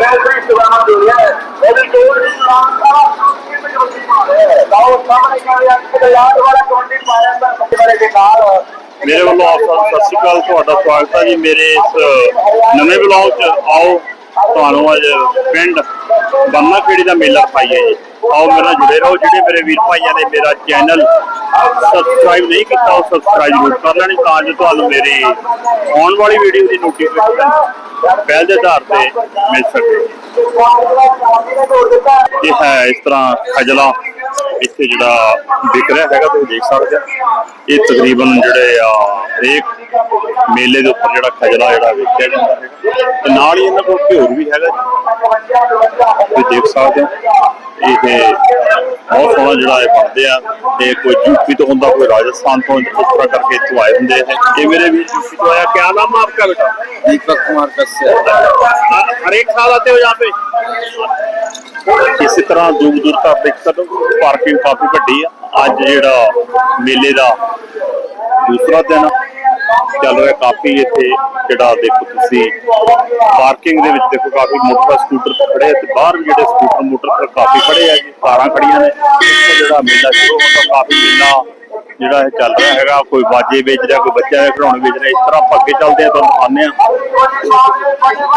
Referee ਸਵਾਲ ਹੋ ਰਿਹਾ ਹੈ ਉਹਦੀ ਗੋਲ ਦੀ ਲਾਂਗ ਦਾ ਕਿੰਨੇ ਜਲਦੀ ਮਾਰਿਆ ਲਾਓ ਸਾਹਮਣੇ ਕਹਿੰਦੇ ਅੱਜ ਤੇ ਯਾਦ ਵਾਲਾ ਕਬੱਡੀ ਪਾਇਆ ਤਾਂ ਬੱਚੇ ਦੇ ਨਾਲ ਮੇਰੇ ਵੱਲੋਂ ਆਪ ਸਤਿ ਸ਼੍ਰੀ ਅਕਾਲ, ਤੁਹਾਡਾ ਸਵਾਗਤ ਹੈ ਜੀ। ਮੇਰੇ ਇਸ ਨਵੇਂ ਵਲੌਗ 'ਚ ਆਓ। ਤੁਹਾਨੂੰ ਅੱਜ ਪਿੰਡ ਬੰਨਾ ਖੇੜੀ ਦਾ ਮੇਲਾ ਦਿਖਾਈਏ ਜੀ। ਆਓ ਮੇਰੇ ਜੁੜੇ ਰਹੋ, ਜਿਹੜੇ ਮੇਰੇ ਵੀਰ ਭਾਈਆਂ ਨੇ ਮੇਰਾ ਚੈਨਲ ਸਬਸਕ੍ਰਾਈਬ ਨਹੀਂ ਕੀਤਾ, ਉਹ ਸਬਸਕ੍ਰਾਈਬ ਜ਼ਰੂਰ ਕਰ ਲੈਣੀ ਤਾਂ ਜੋ ਤੁਹਾਨੂੰ ਮੇਰੀ ਆਉਣ ਵਾਲੀ ਵੀਡੀਓ ਦੀ ਨੋਟੀਫਿਕੇਸ਼ਨ ਪਹਿਲ ਦੇ ਆਧਾਰ ਤੇ ਮਿਲ ਸਕੇ। ਇਹ ਹੈ ਇਸ ਤਰ੍ਹਾਂ ਖਜਲਾ, ਇੱਥੇ ਜਿਹੜਾ ਵਿਕ ਰਿਹਾ ਹੈਗਾ, ਤੁਸੀਂ ਦੇਖ ਸਕਦੇ ਆ ਇਹ ਤਕਰੀਬਨ ਜਿਹੜੇ ਆ, ਹਰੇਕ ਮੇਲੇ ਦੇ ਉੱਪਰ ਜਿਹੜਾ ਖਜਲਾ ਜਿਹੜਾ ਵੇਚਿਆ ਜਾਂਦਾ ਹੈ ਤੇ ਨਾਲ ਹੀ ਇਹਨਾਂ ਕੋਲ ਘਿਓਰ ਵੀ ਹੈਗਾ ਜੀ ਤੁਸੀਂ ਦੇਖ ਸਕਦੇ ਆ ਇਹ ਬਹੁਤ ਸੋਹਣਾ ਜਿਹੜਾ ਇਹ ਬਣਦੇ ਆ ਤੇ ਕੋਈ ਯੂਪੀ ਤੋਂ ਹੁੰਦਾ ਕੋਈ ਰਾਜਸਥਾਨ ਤੋਂ ਇਸ ਤਰ੍ਹਾਂ ਕਰਕੇ ਇੱਥੋਂ ਆਏ ਹੁੰਦੇ ਆ ਇਹ ਮੇਰੇ ਵੀ ਯੂਪੀ ਤੋਂ ਆਇਆ ਕਿਆ ਨਾਮ ਹੈ ਆਪਕਾ ਬੇਟਾ दीपक कुमार कश्यप हर एक साल आते हो यहाँ पे ਇਸੇ ਤਰ੍ਹਾਂ ਦੂਰ ਦੂਰ ਤੱਕ ਦੇਖ ਸਕਦੇ ਹੋ ਪਾਰਕਿੰਗ ਕਾਫੀ ਵੱਡੀ ਆ ਅੱਜ ਜਿਹੜਾ ਮੇਲੇ ਦਾ ਦੂਸਰਾ ਦਿਨ ਚੱਲ ਰਿਹਾ ਕਾਫੀ ਇੱਥੇ ਜਿਹੜਾ ਦੇਖੋ ਤੁਸੀਂ ਪਾਰਕਿੰਗ ਦੇ ਵਿੱਚ ਦੇਖੋ ਕਾਫੀ ਮੋਟਰ ਸਕੂਟਰ ਖੜੇ ਤੇ ਬਾਹਰ ਵੀ ਜਿਹੜੇ ਸਕੂਟਰ ਮੋਟਰ ਕਾਫੀ ਖੜੇ ਆ ਜੀ ਕਾਰਾਂ ਖੜੀਆਂ ਨੇ। ਜਿਹੜਾ ਮੇਲਾ ਸ਼ੁਰੂ ਹੁੰਦਾ ਕਾਫੀ ਮੇਲਾ ਜਿਹੜਾ ਇਹ ਚੱਲ ਰਿਹਾ ਹੈਗਾ, ਕੋਈ ਬਾਜੇ ਵੇਚ ਰਿਹਾ, ਕੋਈ ਬੱਚਿਆਂ ਦੇ ਖਿਡੌਣੇ ਵੇਚ ਰਿਹਾ, ਇਸ ਤਰ੍ਹਾਂ ਆਪਾਂ ਅੱਗੇ ਚੱਲਦੇ ਆ ਤੁਹਾਨੂੰ ਦਿਖਾਉਂਦੇ ਆ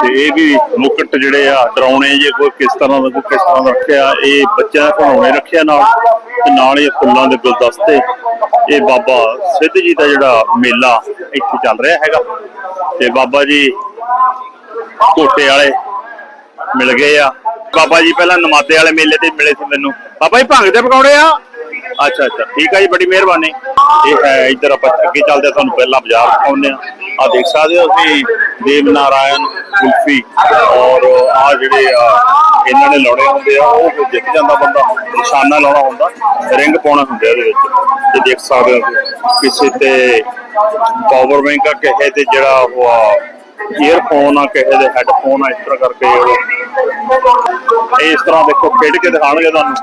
ਤੇ ਇਹ ਵੀ ਮੁਕਟ ਜਿਹੜੇ ਆ, ਡਰਾਉਣੇ ਜੇ ਕੋਈ ਕਿਸ ਤਰ੍ਹਾਂ ਦਾ ਕੋਈ ਕਿਸ ਤਰ੍ਹਾਂ ਦਾ ਰੱਖਿਆ, ਇਹ ਬੱਚਿਆਂ ਦੇ ਖਿਡੌਣੇ ਰੱਖਿਆ ਨਾਲ, ਤੇ ਨਾਲ ਹੀ ਫੁੱਲਾਂ ਦੇ ਗੁਲਦਸਤੇ। ਇਹ ਬਾਬਾ ਸਿੱਧ ਜੀ ਦਾ ਜਿਹੜਾ ਮੇਲਾ ਇੱਥੇ ਚੱਲ ਰਿਹਾ ਹੈਗਾ। ਤੇ ਬਾਬਾ ਜੀ ਕੋਟੇ ਵਾਲੇ ਮਿਲ ਗਏ ਆ। ਬਾਬਾ ਜੀ ਪਹਿਲਾਂ ਨਮਾਤੇ ਵਾਲੇ ਮੇਲੇ ਤੇ ਮਿਲੇ ਸੀ ਮੈਨੂੰ। ਬਾਬਾ ਜੀ ਭੰਗ ਦੇ ਪਕੌੜੇ ਆ। ਅੱਛਾ ਅੱਛਾ। ਠੀਕ ਆ ਜੀ, ਬੜੀ ਮਿਹਰਬਾਨੀ। ਇਹ ਹੈ, ਇੱਧਰ ਆਪਾਂ ਅੱਗੇ ਚੱਲਦੇ ਹਾਂ, ਤੁਹਾਨੂੰ ਪਹਿਲਾਂ ਬਾਜ਼ਾਰ ਦਿਖਾਉਂਦੇ ਆ ਆ ਦੇਖ ਸਕਦੇ ਹੋ ਤੁਸੀਂ ਦੇਵ ਨਾਰਾਇਣ ਕੁਲਫੀ। ਔਰ ਆ ਜਿਹੜੇ ਆ ਇਹਨਾਂ ਨੇ ਲਾਉਣੇ ਹੁੰਦੇ ਆ, ਉਹ ਫਿਰ ਜਿੱਤ ਜਾਂਦਾ ਬੰਦਾ, ਨਿਸ਼ਾਨਾ ਲਾਉਣਾ ਹੁੰਦਾ, ਰਿੰਗ ਪਾਉਣਾ ਹੁੰਦਾ ਇਹਦੇ ਵਿੱਚ। ਤੇ ਦੇਖ ਸਕਦੇ ਹੋ ਕਿਸੇ ਤੇ ਪਾਵਰ ਬੈਂਕ ਆ, ਕਿਸੇ ਤੇ ਜਿਹੜਾ ਉਹ ਆ ਈਅਰਫੋਨ ਆ, ਕਿਸੇ ਦੇ ਹੈੱਡਫੋਨ ਆ, ਇਸ ਤਰ੍ਹਾਂ ਕਰਕੇ ਉਹ। ਇਹ ਇਸ ਤਰ੍ਹਾਂ ਦੇਖੋ, ਖੇਡ ਕੇ ਦਿਖਾਣਗੇ ਤੁਹਾਨੂੰ।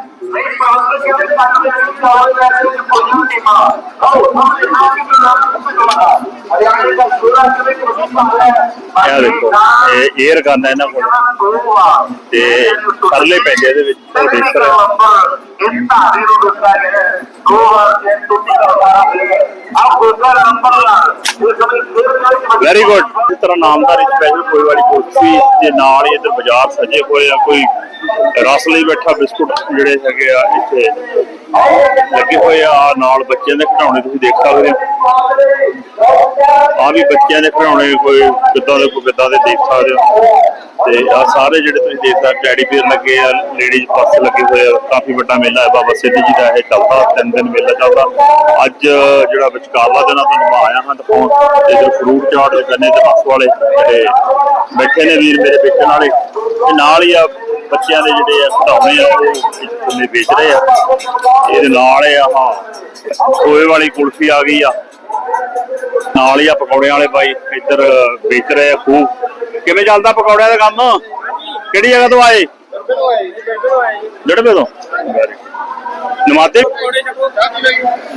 ਇਹ ਦੇਖੋ ਇਹ ਏਅਰ ਗਨ ਹੈ ਇਹਨਾਂ ਕੋਲ। ਤੇ ਥੱਲੇ ਪੈਂਦੇ ਇਹਦੇ ਵਿੱਚ, ਉਹ ਦੇਖ ਇਸ ਧਾਰੇ ਨੂੰ ਦੱਸਿਆ ਗਿਆ ਦੋ ਵਾਰ ਜੇ ਟੁੱਟੀ ਕਰਦਾ ਹੈ। ਆਪ ਦੂਸਰਾ ਨੰਬਰ ਲਾ ਇਹ ਸਮੇਂ ਫੇਰ ਕਰੇ ਵੈਰੀ ਗੁੱਡ ਇਸ ਤਰ੍ਹਾਂ ਨਾਮਦਾਰੀ ਸਪੈਸ਼ਲ ਕੋਈ ਵਾਲੀ ਕੁਲਫੀ ਤੇ ਨਾਲ ਹੀ ਇੱਧਰ ਬਾਜ਼ਾਰ ਸਜੇ ਹੋਏ ਆ, ਕੋਈ ਰਸ ਲਈ ਬੈਠਾ ਬਿਸਕੁਟ ਜਿਹੜੇ ਹੈਗੇ ਆ ਇੱਥੇ। ਲੱਗੇ ਹੋਏ ਆ ਨਾਲ ਬੱਚਿਆਂ ਦੇ ਖਿਡੌਣੇ ਤੁਸੀਂ ਦੇਖ ਸਕਦੇ ਹੋ। ਆ ਵੀ ਬੱਚਿਆਂ ਦੇ ਖਿਡੌਣੇ ਕੋਈ ਕਿੱਦਾਂ ਦੇ ਕੋਈ ਕਿੱਦਾਂ ਦੇ ਦੇਖ ਸਕਦੇ ਹੋ। ਤੇ ਆ ਸਾਰੇ ਜਿਹੜੇ ਤੁਸੀਂ ਦੇਖ ਸਕਦੇ ਟੈਡੀ ਬੀਅਰ ਲੱਗੇ ਆ ਲੇਡੀਜ਼ ਪਰਸ ਲੱਗੇ ਹੋਏ ਆ, ਕਾਫੀ ਵੱਡਾ ਮੇਲਾ ਹੈ, ਬਾਬਾ ਸਿੱਧ ਜੀ ਦਾ ਇਹ ਚੱਲਦਾ, ਤਿੰਨ ਦਿਨ ਮੇਲਾ ਚੱਲਦਾ। ਅੱਜ ਜਿਹੜਾ ਵਿਚਕਾਰਲਾ ਦਿਨ ਆ, ਤੁਹਾਨੂੰ ਮੈਂ ਆਇਆ ਹਾਂ ਦਿਖਾਉਣ, ਤੇ ਜੋ ਫਰੂਟ ਚਾਟ ਦੇ ਗੰਨੇ ਦੇ ਰਸ ਵਾਲੇ ਜਿਹੜੇ ਬੈਠੇ ਨੇ ਵੀਰ ਮੇਰੇ ਵੇਚਣ ਵਾਲੇ ਤੇ ਨਾਲ ਹੀ ਆ ਬੱਚਿਆਂ ਦੇ ਜਿਹੜੇ ਆ ਖਿਡੌਣੇ ਆ, ਉਹ ਇੱਥੇ ਵੇਚ ਰਹੇ ਆ। ਇਹਦੇ ਨਾਲ ਇਹ ਆਹ ਖੋਏ ਵਾਲੀ ਕੁਲਫੀ ਆ ਗਈ ਆ। ਨਾਲ ਹੀ ਆ ਪਕੌੜਿਆਂ ਵਾਲੇ ਬਾਈ, ਇੱਧਰ ਵੇਚ ਰਹੇ ਆ ਖੂਬ ਕਿਵੇਂ ਚੱਲਦਾ ਪਕੌੜਿਆਂ ਦਾ ਕੰਮ? ਕਿਹੜੀ ਜਗ੍ਹਾ ਤੋਂ ਆਏ? ਲੜਵੇ ਤੋਂ। ਨਮਾਤੇ?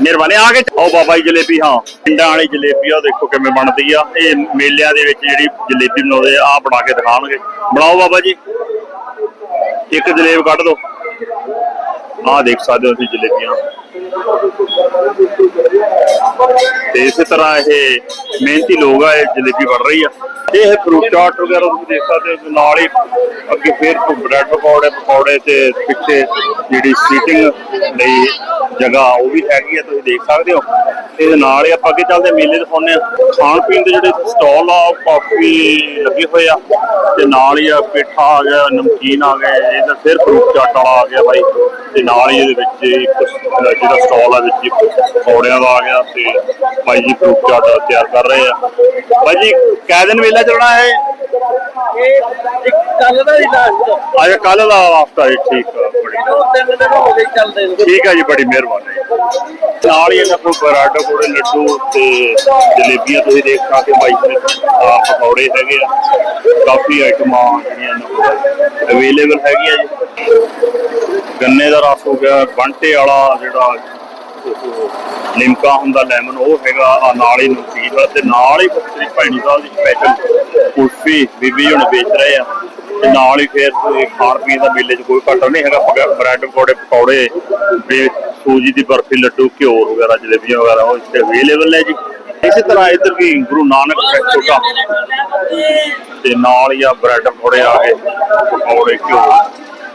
ਮਿਹਰਬਾਨੀ, ਆ ਕੇ ਆਓ ਬਾਬਾ ਜੀ ਜਲੇਬੀ, ਹਾਂ। ਪਿੰਡਾਂ ਵਾਲੀ ਜਲੇਬੀ ਆ, ਦੇਖੋ ਕਿਵੇਂ ਬਣਦੀ ਆ। ਇਹ ਮੇਲਿਆਂ ਦੇ ਵਿੱਚ ਜਿਹੜੀ ਜਲੇਬੀ ਬਣਾਉਂਦੇ ਆ, ਆਹ ਬਣਾ ਕੇ ਦਿਖਾਣਗੇ ਬਣਾਓ ਬਾਬਾ ਜੀ। ਇੱਕ ਜਲੇਬ ਕੱਢ ਦਿਓ ਆਹ ਦੇਖ ਸਕਦੇ ਹੋ ਤੁਸੀਂ ਜਲੇਬੀਆਂ। ਤੇ ਇਸੇ ਤਰ੍ਹਾਂ ਇਹ ਮਿਹਨਤੀ ਲੋਕ ਆ, ਇਹ ਜਲੇਬੀ ਬਣ ਰਹੀ ਆ। ਇਹ ਫਰੂਟ ਚਾਟ ਵਗੈਰਾ ਤੁਸੀਂ ਦੇਖ ਸਕਦੇ ਹੋ ਨਾਲ ਹੀ ਅੱਗੇ ਫੇਰ ਬ੍ਰੈਡ ਪਕੌੜੇ ਪਕੌੜੇ ਤੇ ਪਿੱਛੇ ਜਿਹੜੀ ਸੀਟਿੰਗ ਲਈ ਜਗ੍ਹਾ, ਉਹ ਵੀ ਹੈਗੀ ਆ, ਤੁਸੀਂ ਦੇਖ ਸਕਦੇ ਹੋ। ਇਹਦੇ ਨਾਲ ਹੀ ਆਪਾਂ ਅੱਗੇ ਚੱਲਦੇ, ਮੇਲੇ ਦਿਖਾਉਂਦੇ ਆ ਖਾਣ ਪੀਣ ਦੇ ਜਿਹੜੇ ਸਟਾਲ ਆ ਕਾਫੀ ਲੱਗੇ ਹੋਏ ਆ। ਤੇ ਨਾਲ ਹੀ ਆ ਪੇਠਾ ਆ ਗਿਆ, ਨਮਕੀਨ ਆ ਗਏ ਇਹਦਾ ਫਿਰ ਫਰੂਟ ਚਾਟ ਵਾਲਾ ਆ ਗਿਆ ਬਾਈ। ਤੇ ਨਾਲ ਹੀ ਇਹਦੇ ਵਿੱਚ ਇੱਕ ਜਿਹੜਾ ਸਟਾਲ ਆ ਵਿੱਚ ਇੱਕ ਪਕੌੜਿਆਂ ਦਾ ਆ ਗਿਆ ਤੇ ਬਾਈ ਜੀ ਫਰੂਟ ਚਾਟ ਤਿਆਰ ਕਰ ਰਹੇ ਆ। ਬਾਈ ਜੀ ਦਿਨ ਮੇਲਾ ਚੱਲਣਾ ਹੈ? ਇਹ ਇੱਕ ਕੱਲ ਦਾ ਹੀ ਲਾਸਟ ਅੱਜ ਕੱਲ ਦਾ ਹਫਤਾ ਹੈ ਠੀਕ ਆ ਬੜੀ ਉਹ ਤਿੰਨ ਦਿਨ ਹੋ ਗਏ ਚੱਲਦੇ ਨੂੰ। ਠੀਕ ਆ ਜੀ ਬੜੀ ਮਿਹਰਬਾਨੀ। ਨਾਲ ਹੀ ਇਹਨਾਂ ਕੋਲ ਬਰਾਡ ਕੋੜੇ ਲੱਡੂ ਤੇ ਜਲੇਬੀਆਂ ਤੁਸੀਂ ਦੇਖ ਸਕਦੇ ਬਾਈ ਜੀ ਆ ਪਕੌੜੇ ਹੈਗੇ ਆ। ਕਾਫੀ ਆਈਟਮਾਂ ਜਿਹੜੀਆਂ ਅਵੇਲੇਬਲ ਹੈਗੀਆਂ ਜੀ। ਗੰਨੇ ਦਾ ਰਸ ਹੋ ਗਿਆ ਬੰਟੇ ਵਾਲਾ ਜਿਹੜਾ ਲਿਮਕਾ ਹੁੰਦਾ, ਲੈਮਨ, ਉਹ ਹੈਗਾ ਨਾਲ ਹੀ ਨਮਕੀਨ ਵਾਲਾ ਤੇ ਨਾਲ ਹੀ ਸ੍ਰੀ ਭੈਣੀ ਸਾਹਿਬ ਦੀ ਸਪੈਸ਼ਲ ਕੁਲਫੀ ਬੀਬੀ ਹੁਣ ਵੇਚ ਰਹੇ ਆ ਤੇ ਨਾਲ ਹੀ ਫਿਰ ਖਾਣ ਪੀਣ ਦਾ ਮੇਲੇ 'ਚ ਕੋਈ ਘਾਟਾ ਨਹੀਂ ਹੈਗਾ ਬ੍ਰੈਡ, ਪਕੌੜੇ ਪਕੌੜੇ ਤੇ ਸੂਜੀ ਦੀ ਬਰਫੀ, ਲੱਡੂ, ਘਿਓ ਵਗੈਰਾ, ਜਲੇਬੀਆਂ ਵਗੈਰਾ, ਉਹ ਇੱਥੇ ਅਵੇਲੇਬਲ ਹੈ ਜੀ। ਇਸੇ ਤਰ੍ਹਾਂ ਇੱਧਰ ਵੀ ਗੁਰੂ ਨਾਨਕ ਫੈਸਟੀਵਲ ਤੇ ਨਾਲ ਹੀ ਆ ਬ੍ਰੈਡ, ਪਕੌੜੇ ਆ ਗਏ, ਪਕੌੜੇ, ਘਿਓ।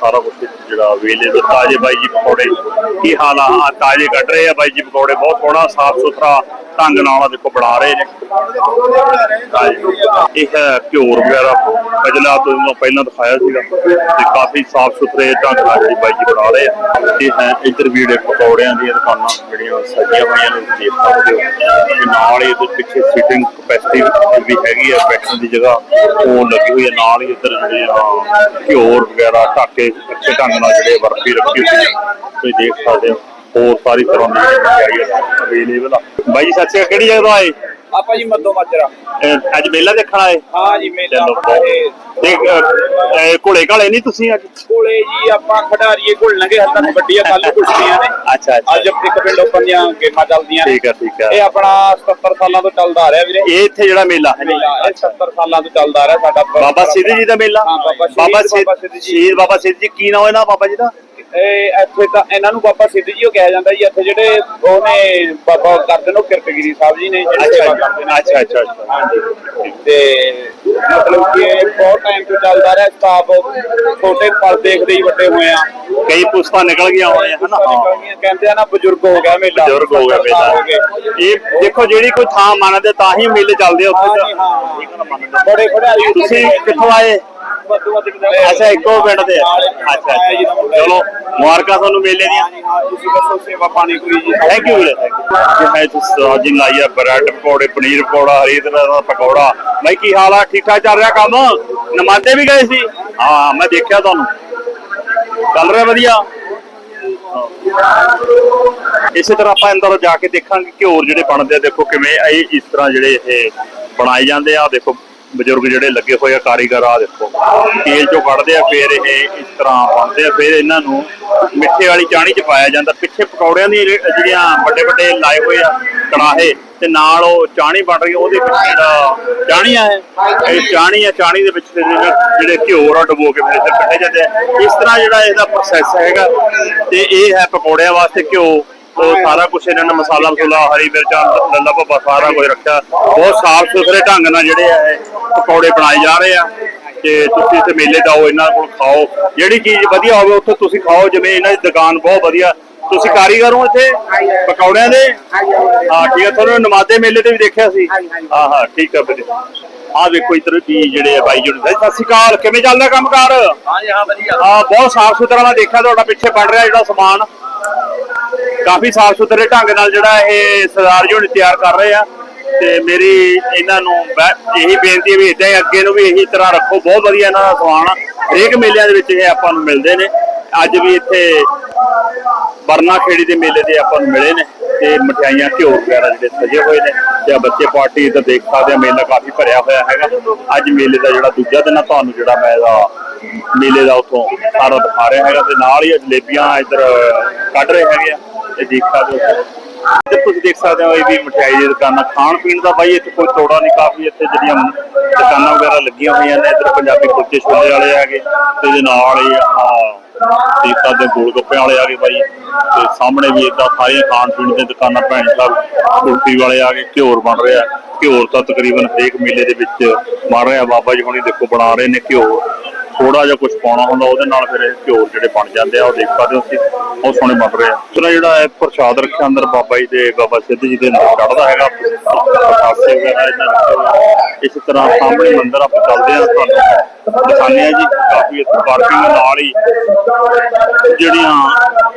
ਸਾਰਾ ਕੁਝ ਜਿਹੜਾ ਅਵੇਲੇਬਲ ਤਾਜੇ ਬਾਈ ਜੀ ਪਕੌੜੇ ਕੀ ਹਾਲ ਆ? ਆਹ ਤਾਜੇ ਕੱਢ ਰਹੇ ਆ ਬਾਈ ਜੀ ਪਕੌੜੇ, ਬਹੁਤ ਸੋਹਣਾ, ਸਾਫ਼ ਸੁਥਰਾ ਢੰਗ ਨਾਲ ਦੇਖੋ ਬਣਾ ਰਹੇ ਨੇ। ਇਹ ਘਿਓਰ ਵਗੈਰਾ। ਪਜਲਾ ਤੋਂ ਪਹਿਲਾਂ ਦਿਖਾਇਆ ਸੀਗਾ ਤੇ ਕਾਫੀ ਸਾਫ਼ ਸੁਥਰੇ ਢੰਗ ਨਾਲ ਜਿਹੜੀ ਬਾਈ ਜੀ ਬਣਾ ਰਹੇ ਆ। ਤੇ ਹੈ ਇੱਧਰ ਵੀ ਜਿਹੜੇ ਪਕੌੜਿਆਂ ਦੀਆਂ ਦੁਕਾਨਾਂ, ਜਿਹੜੀਆਂ ਸਜੀਆਂ ਹੋਈਆਂ ਨੇ ਦੇਖ ਸਕਦੇ ਹੋ। ਤੇ ਨਾਲ ਹੀ ਇਹਦੇ ਪਿੱਛੇ ਸੀਟਿੰਗ ਕਪੈਸਿਟੀ ਵੀ ਹੈਗੀ ਆ, ਬੈਠਣ ਦੀ ਜਗ੍ਹਾ। ਉਹ ਲੱਗੀ ਹੋਈ ਹੈ ਨਾਲ ਹੀ ਇੱਧਰ ਜਿਹੜੇ ਆ ਘਿਓਰ ਵਗੈਰਾ, ਢਾਕੇ ਅੱਛੇ ਢੰਗ ਨਾਲ ਜਿਹੜੇ ਬਰਫੀ ਰੱਖੀ ਹੋਈ ਹੈ ਤੁਸੀਂ ਦੇਖ ਸਕਦੇ ਹੋ। ਹੋਰ ਸਾਰੀ ਤਰ੍ਹਾਂ ਦੀ ਅਵੇਲੇਬਲ ਆ। ਬਾਈ ਜੀ ਸੱਚ ਕਿਹੜੀ ਜਗ੍ਹਾ ਤੋਂ ਆਏ? ਆਪਾਂ ਜੀ ਮੱਦੋ ਮਾਜਰਾ। ਅਹ ਅੱਜ ਮੇਲਾ ਦੇਖਣ ਆਏ? ਹਾਂ ਜੀ ਮੇਲਾ ਚਲੋ। ਆਪਣਾ ਇਹ ਤੇ ਅਹ, ਅਹ, ਘੋਲੇ ਘਾਲੇ ਨਹੀਂ ਤੁਸੀਂ ਅੱਜ? ਕੋਲੇ ਜੀ ਆਪਾਂ ਖਿਡਾਰੀਏ ਕੋਲ ਲੰਗੇ ਹੱਥਾਂ ਨੂੰ ਵੱਡੀਆਂ ਕੱਲ ਕੁਸ਼ਤੀਆਂ ਨੇ। ਅੱਛਾ ਅੱਛਾ। ਅੱਜ ਆਪਣੇ ਪਿੰਡ ਓਪਨ ਦੀਆਂ ਗੇਮਾਂ ਚੱਲਦੀਆਂ ਨੇ। ਠੀਕ ਆ ਠੀਕ ਆ। ਇਹ ਆਪਣਾ 77 ਸਾਲਾਂ ਤੋਂ ਚੱਲਦਾ ਆ ਰਿਹਾ ਵੀਰੇ। ਇਹ ਇੱਥੇ ਜਿਹੜਾ ਮੇਲਾ। ਹੈ ਮੇਲਾ ਇਹ 70 ਸਾਲਾਂ ਤੋਂ ਚੱਲਦਾ ਆ ਰਿਹਾ ਸਾਡਾ ਬਾਬਾ ਸਿੱਧ ਜੀ ਦਾ ਮੇਲਾ? ਹਾਂ, ਬਾਬਾ ਸ਼ਹੀਦ ਬਾਬਾ ਸਿੱਧ ਬਾਬਾ ਸਿੱਧ ਜੀ। ਸ਼ਹੀਦ ਬਾਬਾ ਸਿੱਧ ਜੀ ਕੀ ਨਾਮ ਹੈ ਨਾ ਬਾਬਾ ਜੀ ਦਾ? ਇਹ ਇੱਥੇ ਤਾਂ ਇਹਨਾਂ ਨੂੰ ਬਾਬਾ ਸਿੱਧ ਜੀ ਉਹ ਕਿਹਾ ਜਾਂਦਾ ਜੀ ਇੱਥੇ ਜਿਹੜੇ ਉਹਨੇ ਬਾਬਾ ਕਰਦੇ ਨੇ ਉਹ ਕਿਰਤਗਿਰੀ ਸਾਹਿਬ ਜੀ ਨੇ ਜਿਹੜੇ ਅੱਛਾ ਸੇਵਾ ਜੀ, ਕਰਦੇ ਨੇ। ਅੱਛਾ ਹਾਂਜੀ। ਤੇ ਮਤਲਬ ਕਿ ਇਹ ਬਹੁਤ ਟਾਈਮ ਤੋਂ ਚੱਲਦਾ ਰਿਹਾ ਸਟਾਫ ਛੋਟੇ ਪਲ ਦੇਖਦੇ ਹੀ ਵੱਡੇ ਹੋਏ ਆ। ਕਈ ਪੁਸਤਾਂ ਨਿਕਲ ਗਈਆਂ ਹੋਣੀਆਂ ਹਨਾ? ਹਾਂ ਕਹਿੰਦੇ ਆ ਨਾ ਬਜ਼ੁਰਗ ਹੋ ਗਿਆ ਮੇਲਾ ਬਜ਼ੁਰਗ ਹੋ ਗਿਆ 70 ਸਾਲ ਮੇਲਾ। ਇਹ ਦੇਖੋ ਜਿਹੜੀ ਕੋਈ ਥਾਂ ਮੰਨਦੇ ਤਾਂ ਹੀ ਮੇਲੇ ਚੱਲਦੇ ਉੱਥੇ ਬੜੇ ਖਿਡਾਰੀ ਤੁਸੀਂ ਕਿੱਥੋਂ ਆਏ? ਅੱਛਾ ਇੱਕੋ ਪਿੰਡ ਦੇ ਆ। ਅੱਛਾ ਅੱਛਾ ਚਲੋ ਮੁਬਾਰਕਾਂ ਤੁਹਾਨੂੰ ਮੇਲੇ ਦੀਆਂ। ਤੁਸੀਂ ਦੱਸੋ ਸੇਵਾ ਪਾਣੀ ਕੋਈ ਜੀ। ਥੈਂਕ ਯੂ ਵੀਰੇ। ਥੈਂਕ ਯੂ ਹੈ ਤੁਸੀਂ ਸਵਾਜੀ ਲਾਈ ਆ ਬ੍ਰੈਡ ਪਕੌੜੇ ਪਨੀਰ ਪਕੌੜਾ ਹਰੀ ਤਰ੍ਹਾਂ ਦਾ ਪਕੌੜਾ। ਬਾਈ ਕੀ ਹਾਲ ਆ? ਠੀਕ ਠਾਕ ਚੱਲ ਰਿਹਾ ਕੰਮ? ਨਮਾਜ਼ੇ ਵੀ ਗਏ ਸੀ? ਹਾਂ ਮੈਂ ਦੇਖਿਆ ਤੁਹਾਨੂੰ। ਚੱਲ ਰਿਹਾ ਵਧੀਆ। ਇਸੇ ਤਰ੍ਹਾਂ ਆਪਾਂ ਅੰਦਰ ਜਾ ਕੇ ਦੇਖਾਂਗੇ ਕਿ ਹੋਰ ਜਿਹੜੇ ਬਣਦੇ ਆ ਦੇਖੋ ਕਿਵੇਂ ਇਹ ਇਸ ਤਰ੍ਹਾਂ ਜਿਹੜੇ ਇਹ ਬਣਾਏ ਜਾਂਦੇ ਆ। ਦੇਖੋ ਬਜ਼ੁਰਗ ਜਿਹੜੇ ਲੱਗੇ ਹੋਏ ਆ ਕਾਰੀਗਰ ਆ ਦੇਖੋ। ਤੇਲ ਚੋਂ ਕੱਢਦੇ ਆ, ਫਿਰ ਇਹ ਇਸ ਤਰ੍ਹਾਂ ਬਣਦੇ ਆ, ਫਿਰ ਇਹਨਾਂ ਨੂੰ ਮਿੱਠੇ ਵਾਲੀ ਚਾਣੀ ਚ ਪਾਇਆ ਜਾਂਦਾ। ਪਿੱਛੇ ਪਕੌੜਿਆਂ ਦੀ ਜਿਹੜੀਆਂ ਵੱਡੇ ਵੱਡੇ ਲਾਏ ਹੋਏ ਆ ਕੜਾਹੇ, ਤੇ ਨਾਲ ਉਹ ਚਾਣੀ ਬਣ ਰਹੀ ਉਹਦੇ ਵਿੱਚ ਜਿਹੜਾ ਚਾਣੀ ਆ ਇਹ ਚਾਣੀ ਆ, ਚਾਣੀ ਦੇ ਵਿੱਚ ਜਿਹੜੇ ਘਿਓ ਆ, ਡਬੋ ਕੇ ਫਿਰ ਇੱਥੇ ਕੱਢੇ ਜਾਂਦੇ ਆ। ਇਸ ਤਰ੍ਹਾਂ ਜਿਹੜਾ ਇਹਦਾ ਪ੍ਰੋਸੈਸ ਹੈਗਾ, ਤੇ ਇਹ ਹੈ ਪਕੌੜਿਆਂ ਵਾਸਤੇ ਘਿਓ। ਉਹ ਸਾਰਾ ਕੁਝ ਇਹਨਾਂ ਨੇ ਮਸਾਲਾ ਮਸੂਲਾ ਹਰੀ ਮਿਰਚਾਂ ਲੱਲਾ ਭੱਬਾ ਸਾਰਾ ਕੁਝ ਰੱਖਿਆ। ਬਹੁਤ ਸਾਫ਼ ਸੁਥਰੇ ਢੰਗ ਨਾਲ ਜਿਹੜੇ ਆ ਇਹ ਪਕੌੜੇ ਬਣਾਏ ਜਾ ਰਹੇ ਆ। ਤੇ ਤੁਸੀਂ ਇੱਥੇ ਮੇਲੇ ਜਾਓ ਇਹਨਾਂ ਕੋਲ ਖਾਓ। ਜਿਹੜੀ ਚੀਜ਼ ਵਧੀਆ ਹੋਵੇ ਉੱਥੇ ਤੁਸੀਂ ਖਾਓ। ਜਿਵੇਂ ਇਹਨਾਂ ਦੀ ਦੁਕਾਨ ਬਹੁਤ ਵਧੀਆ। ਤੁਸੀਂ ਕਾਰੀਗਰ ਹੋ ਇੱਥੇ? ਪਕੌੜਿਆਂ ਦੇ? ਹਾਂ ਠੀਕ ਹੈ ਤੁਹਾਨੂੰ ਨਮਾਜ਼ੇ ਮੇਲੇ ਤੇ ਵੀ ਦੇਖਿਆ ਸੀ? ਹਾਂ ਹਾਂ ਠੀਕ ਹੈ ਵੀਰੇ। ਆਹ ਵੇਖੋ ਇੱਧਰ ਵੀ ਜਿਹੜੇ ਆ ਬਾਈ ਜੀ ਸਤਿ ਸ਼੍ਰੀ ਅਕਾਲ। ਕਿਵੇਂ ਚੱਲਦਾ ਕੰਮਕਾਰ? ਹਾਂ ਜੀ ਹਾਂ ਵਧੀਆ। ਹਾਂ ਬਹੁਤ ਸਾਫ਼ ਸੁਥਰਾ ਮੈਂ ਦੇਖਿਆ ਤੁਹਾਡਾ ਪਿੱਛੇ ਬਣ ਰਿਹਾ ਜਿਹੜਾ ਸਮਾਨ। ਕਾਫੀ ਸਾਫ਼ ਸੁਥਰੇ ਢੰਗ ਨਾਲ ਜਿਹੜਾ ਇਹ ਸਰਦਾਰ ਜੀ ਹੁਣ ਤਿਆਰ ਕਰ ਰਹੇ ਆ ਤੇ ਮੇਰੀ ਇਹਨਾਂ ਨੂੰ ਇਹੀ ਬੇਨਤੀ ਹੈ ਵੀ ਇਦਾਂ ਹੀ ਅੱਗੇ ਨੂੰ ਵੀ ਇਹੀ ਤਰ੍ਹਾਂ ਰੱਖੋ। ਬਹੁਤ ਵਧੀਆ ਇਹਨਾਂ ਦਾ ਸਮਾਨ ਆ। ਹਰੇਕ ਮੇਲਿਆਂ ਦੇ ਵਿੱਚ ਇਹ ਆਪਾਂ ਨੂੰ ਮਿਲਦੇ ਨੇ। ਅੱਜ ਵੀ ਇੱਥੇ ਬਰਨਾ ਖੇੜੀ ਦੇ ਮੇਲੇ ਦੇ ਆਪਾਂ ਨੂੰ ਮਿਲੇ ਨੇ ਤੇ ਮਠਿਆਈਆਂ, ਘਿਓ ਵਗੈਰਾ ਜਿਹੜੇ ਸਜੇ ਹੋਏ ਨੇ ਤੇ ਬੱਚੇ ਪਾਰਟੀ ਤਾਂ ਦੇਖ ਸਕਦੇ ਆ, ਮੇਲਾ ਕਾਫੀ ਭਰਿਆ ਹੋਇਆ ਹੈਗਾ। ਅੱਜ ਮੇਲੇ ਦਾ ਜਿਹੜਾ ਦੂਜਾ ਦਿਨ ਆ, ਤੁਹਾਨੂੰ ਜਿਹੜਾ ਮੈਂ ਇਹਦਾ ਮੇਲੇ ਦਾ ਉਥੋਂ ਸਾਰਾ ਦਿਖਾ ਰਿਹਾ ਹੈਗਾ ਤੇ ਨਾਲ ਹੀ ਇਹ ਜਲੇਬੀਆਂ ਇੱਧਰ ਕੱਢ ਰਹੇ ਹੈਗੇ ਆ। ਤੇ ਦੇਖ ਸਕਦੇ ਹੋ ਇੱਧਰ ਤੁਸੀਂ ਦੇਖ ਸਕਦੇ ਹੋ ਇਹ ਵੀ ਮਠਿਆਈ ਦੀ ਦੁਕਾਨਾਂ। ਖਾਣ ਪੀਣ ਦਾ ਬਾਈ ਇੱਥੇ ਕੋਈ ਤੋੜਾ ਨਹੀਂ, ਕਾਫੀ ਇੱਥੇ ਜਿਹੜੀਆਂ ਦੁਕਾਨਾਂ ਵਗੈਰਾ ਲੱਗੀਆਂ ਹੋਈਆਂ ਨੇ। ਇੱਧਰ ਪੰਜਾਬੀ ਕੁਲਚੇ ਛੋਲੇ ਵਾਲੇ ਹੈਗੇ ਤੇ ਇਹਦੇ ਨਾਲ ਹੀ ਆ ਦੇਖ ਸਕਦੇ ਗੋਲ ਗੱਪੇ ਵਾਲੇ ਆ ਗਏ ਬਾਈ। ਤੇ ਸਾਹਮਣੇ ਵੀ ਇਦਾਂ ਸਾਰੀਆਂ ਖਾਣ ਪੀਣ ਦੀਆਂ ਦੁਕਾਨਾਂ, ਭੈਣ ਸਾਹਿਬ ਕੁਲਫੀ ਵਾਲੇ ਆ ਗਏ। ਘਿਓਰ ਬਣ ਰਿਹਾ। ਘਿਓਰ ਤਾਂ ਤਕਰੀਬਨ ਹਰੇਕ ਮੇਲੇ ਦੇ ਵਿੱਚ ਬਣ ਰਿਹਾ। ਬਾਬਾ ਜੀ ਹੁਣੀ ਦੇਖੋ ਬਣਾ ਰਹੇ ਨੇ ਘਿਓਰ। ਥੋੜਾ ਜਿਹਾ ਕੁਝ ਪਾਉਣਾ ਹੁੰਦਾ, ਉਹਦੇ ਨਾਲ ਫਿਰ ਇਹ ਘਿਓ ਜਿਹੜੇ ਬਣ ਜਾਂਦੇ ਆ, ਉਹ ਦੇਖ ਸਕਦੇ ਹੋ ਤੁਸੀਂ, ਉਹ ਸੋਹਣੇ ਬਣ ਰਹੇ ਆ। ਜਿਹੜਾ ਜਿਹੜਾ ਇਹ ਪ੍ਰਸ਼ਾਦ ਰੱਖਿਆ ਅੰਦਰ ਬਾਬਾ ਜੀ ਦੇ, ਬਾਬਾ ਸਿੱਧ ਜੀ ਦੇ ਨਾਲ ਚੜਦਾ ਹੈਗਾ ਪਾਸੇ ਵਗੈਰਾ ਇਹਨਾਂ ਰੱਖੇ ਤਰ੍ਹਾਂ ਸਾਹਮਣੇ ਮੰਦਿਰ ਆਪਾਂ ਚੱਲਦੇ ਆ ਤੁਹਾਨੂੰ ਦਿਖਾਉਂਦੇ ਆ ਜੀ, ਕਾਫੀ ਇੱਥੇ ਪਾਰਕਿੰਗ ਨਾਲ ਹੀ ਜਿਹੜੀਆਂ